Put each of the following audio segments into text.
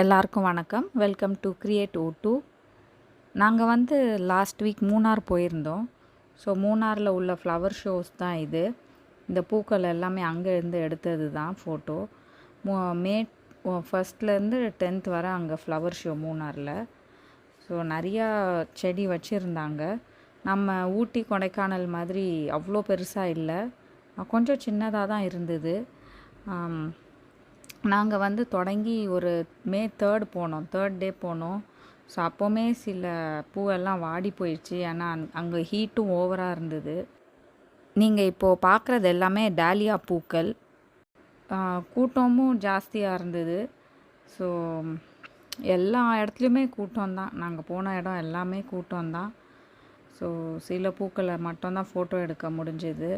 எல்லாருக்கும் வணக்கம். Welcome to create o do நாங்கள் வந்து லாஸ்ட் வீக் மூணார் போயிருந்தோம். ஸோ மூணாரில் உள்ள ஃப்ளவர் ஷோஸ் தான் இது. இந்த பூக்கள் எல்லாமே அங்கேருந்து எடுத்தது தான் ஃபோட்டோ மே ஃபஸ்ட்லேருந்து டென்த் வர அங்கே ஃப்ளவர் ஷோ மூணாரில். ஸோ நிறையா செடி வச்சுருந்தாங்க. நம்ம ஊட்டி கொடைக்கானல் மாதிரி அவ்வளோ பெருசாக இல்லை. கொஞ்சம் சின்னதாக தான் இருந்தது. நாங்கள் வந்து தொடங்கி ஒரு மே தேர்ட் போனோம். தேர்ட் டே போனோம். ஸோ அப்போவுமே சில பூவெல்லாம் வாடி போயிடுச்சு. ஏன்னா அங் அங்கே ஹீட்டும் ஓவராக இருந்தது. நீங்கள் இப்போது பார்க்குறது எல்லாமே டாலியா பூக்கள். கூட்டமும் ஜாஸ்தியாக இருந்தது. ஸோ எல்லா இடத்துலையுமே கூட்டம் தான். நாங்கள் போன இடம் எல்லாமே கூட்டம் தான். ஸோ சில பூக்களை மட்டும்தான் ஃபோட்டோ எடுக்க முடிஞ்சது.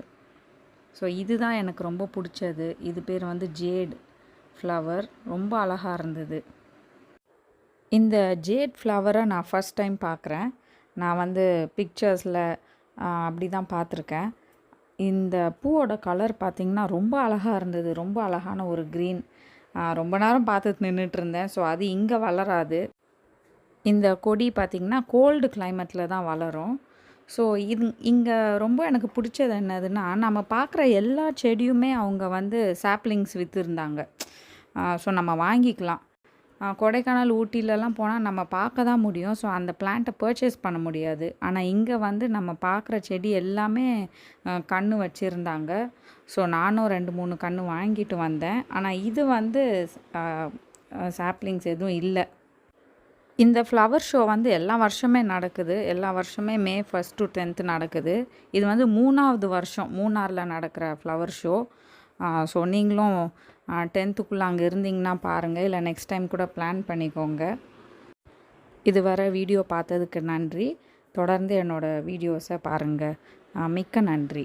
ஸோ இதுதான் எனக்கு ரொம்ப பிடிச்சது. இது பேர் வந்து ஜேட் ஃப்ளவர் ரொம்ப அழகாக இருந்தது. இந்த ஜேட் ஃப்ளவரை நான் ஃபஸ்ட் டைம் பார்க்குறேன் நான் வந்து பிக்சர்ஸில் அப்படி தான் பார்த்துருக்கேன் இந்த பூவோட கலர் பார்த்திங்கன்னா ரொம்ப அழகாக இருந்தது. ரொம்ப அழகான ஒரு க்ரீன் ரொம்ப நேரம் பார்த்துட்டு நின்றுட்டு இருந்தேன். ஸோ அது இங்கே வளராது. இந்த கொடி பார்த்திங்கன்னா கோல்டு கிளைமேட்டில் தான் வளரும். ஸோ இது இங்கே ரொம்ப எனக்கு பிடிச்சது என்னதுன்னா நம்ம பார்க்குற எல்லா செடியுமே அவங்க வந்து சாப்ளிங்ஸ் விற்றுருந்தாங்க ஸோ நம்ம வாங்கிக்கலாம். கொடைக்கானல் ஊட்டிலலாம் போனால் நம்ம பார்க்க தான் முடியும். ஸோ அந்த பிளான்ட்டை பர்ச்சேஸ் பண்ண முடியாது. ஆனால் இங்கே வந்து நம்ம பார்க்குற செடி எல்லாமே கன்று வச்சுருந்தாங்க. ஸோ நானும் ரெண்டு மூணு கன்று வாங்கிட்டு வந்தேன். ஆனால் இது வந்து சாப்ளிங்ஸ் எதுவும் இல்லை. இந்த ஃப்ளவர் ஷோ வந்து எல்லா வருஷமே நடக்குது. எல்லா வருஷமே மே ஃபஸ்ட் டு டென்த்து நடக்குது. இது வந்து மூணாவது வருஷம் மூணாரில் நடக்கிற ஃப்ளவர் ஷோ ஸோ நீங்களும் டென்த்துக்குள்ளே அங்கே இருந்தீங்கன்னா பாருங்கள் இல்லை நெக்ஸ்ட் டைம் கூட பிளான் பண்ணிக்கோங்க. இதுவரை வீடியோ பார்த்ததுக்கு நன்றி. தொடர்ந்து என்னோடய வீடியோஸை பாருங்கள் மிக்க நன்றி.